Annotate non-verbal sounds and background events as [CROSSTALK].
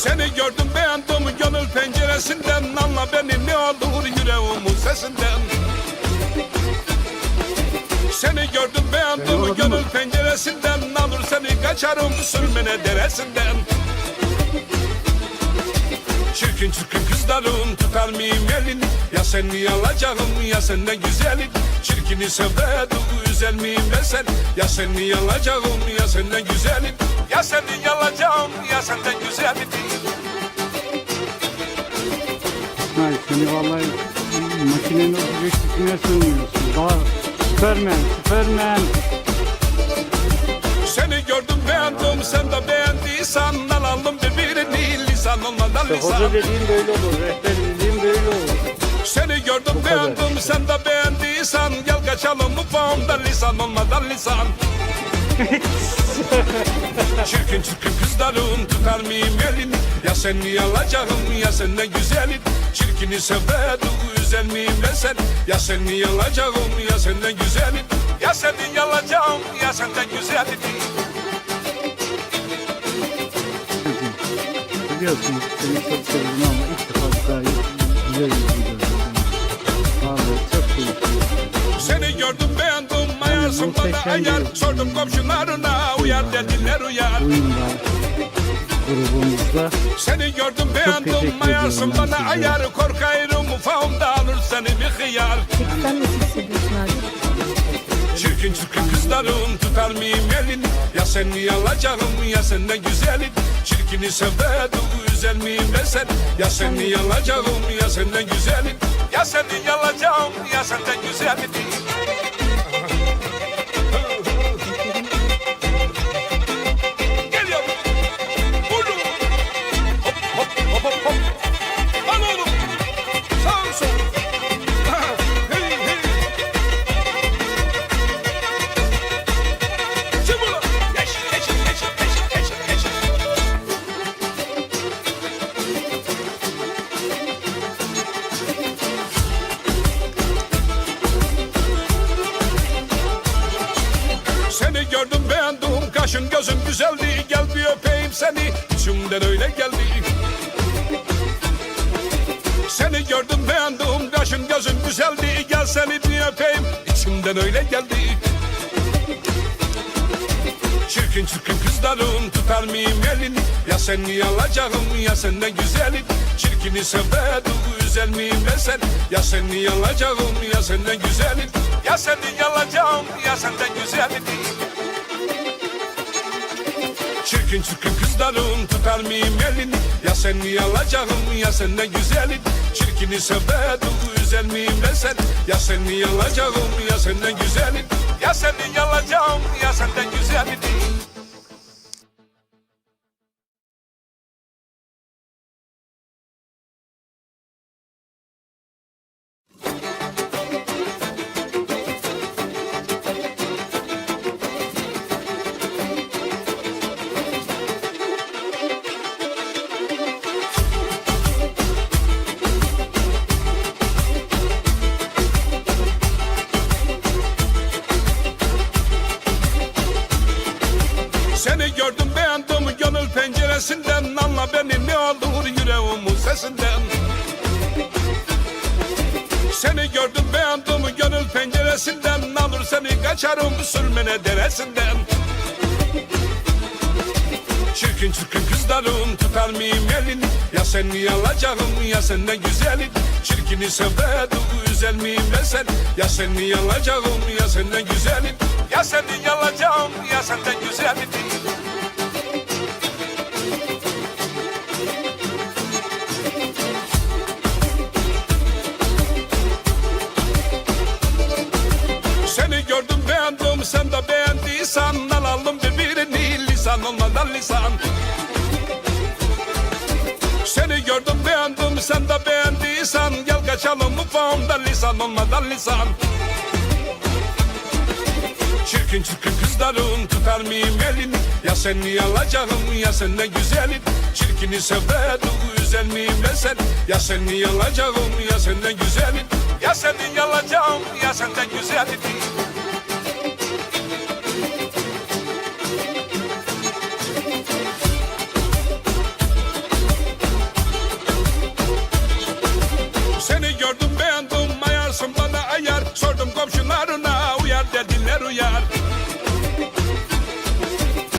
Seni gördüm beğendim gönül penceresinden. Anla beni ne aldı vur yüreğimin sesinden? Seni gördüm beğendim gönül penceresinden. Alır seni kaçarım sürmene deresinden. Çirkin çirkin kızlarım tutar mıyım elini Ya seni alacağım ya senden güzelin? Çirkini sevdadım güzel miyim ben sen? Ya seni alacağım ya senden güzelin? Ya seni alacağım ya senden güzelin? Seni vallahi makinenin üstüne sığmıyorsun. Daha Süpermen, Süpermen. Seni gördüm beğendim sen de beğendiysen Alalım birbirini lisan olmadan lisan Hoca dediğin böyle olur, rehber dediğin böyle olur. Seni gördüm kadar. beğendim. Sen de beğendiysen Gel kaçalım mutfağımda lisan olmadan lisan. [LAUGHS] Çirkin çirkin kızların tutar mıyım elini Ya seni alacağım ya senden güzelin Çirkini sevdedim güzel miyim ben sen? Ya seni alacağım ya senden güzelin Ya seni alacağım ya senden güzelin Biliyorsunuz seni çok seviyorum ama ilk defa bu kadar güzel gördüm. Bana muhteşem ayar. Sordum komşularına uyar dediler uyar. var grubumuzda. Seni gördüm beğendim ayarsın bana size. ayar. Korkayırım ufağımda alır seni bir hıyar. Peki sen nasıl hissediyorsun abi? Çirkin çirkin kızların tutar mıyım elini? Ya seni alacağım ya senden güzelin? Çirkini sevdedim güzel miyim ben sen? Ya seni alacağım ya senden güzelin? Ya seni alacağım ya senden güzelin Seni gördüm beğendim. Kaşın gözün güzeldi Gel bir öpeyim seni. İçimden öyle geldi. Seni gördüm beğendim. Kaşın gözün güzeldi Gel seni bir öpeyim. İçimden öyle geldi. Çirkin çirkin kızların tutar mıyım elini? Ya seni alacağım ya senden güzelin Çirkini sevdedim güzel miyim ben sen? Ya seni alacağım ya senden güzelin Ya seni alacağım ya senden güzelin Çirkin çirkin kızların tutar mıyım elini? Ya seni alacağım ya senden güzelin? Çirkini sevdedim güzel miyim ben sen? Ya seni alacağım ya senden güzelin? Ya seni alacağım ya senden güzelin Seni gördüm beğendim gönül penceresinden. Anla beni ne olur yüreğimin sesinden. Seni gördüm beğendim gönül penceresinden. Alır seni kaçarım sürmene deresinden. Çirkin çirkin kızların tutar mıyım elini? Ya seni alacağım ya senden güzelin. Çirkini sevdedim güzel miyim ben sen? Ya seni alacağım ya senden güzelin. Ya seni alacağım ya senden güzelin beğendim sen de beğendiysen Alalım birbirini lisan olmadan lisan. Seni gördüm beğendim sen de beğendiysen Gel kaçalım mutfağımda lisan olmadan lisan. Çirkin çirkin kızların tutar mıyım elini? Ya seni alacağım ya senden güzelin Çirkini sevdedim güzel miyim ben sen Ya seni alacağım ya senden güzelin Ya seni alacağım komşularına uyar dediler uyar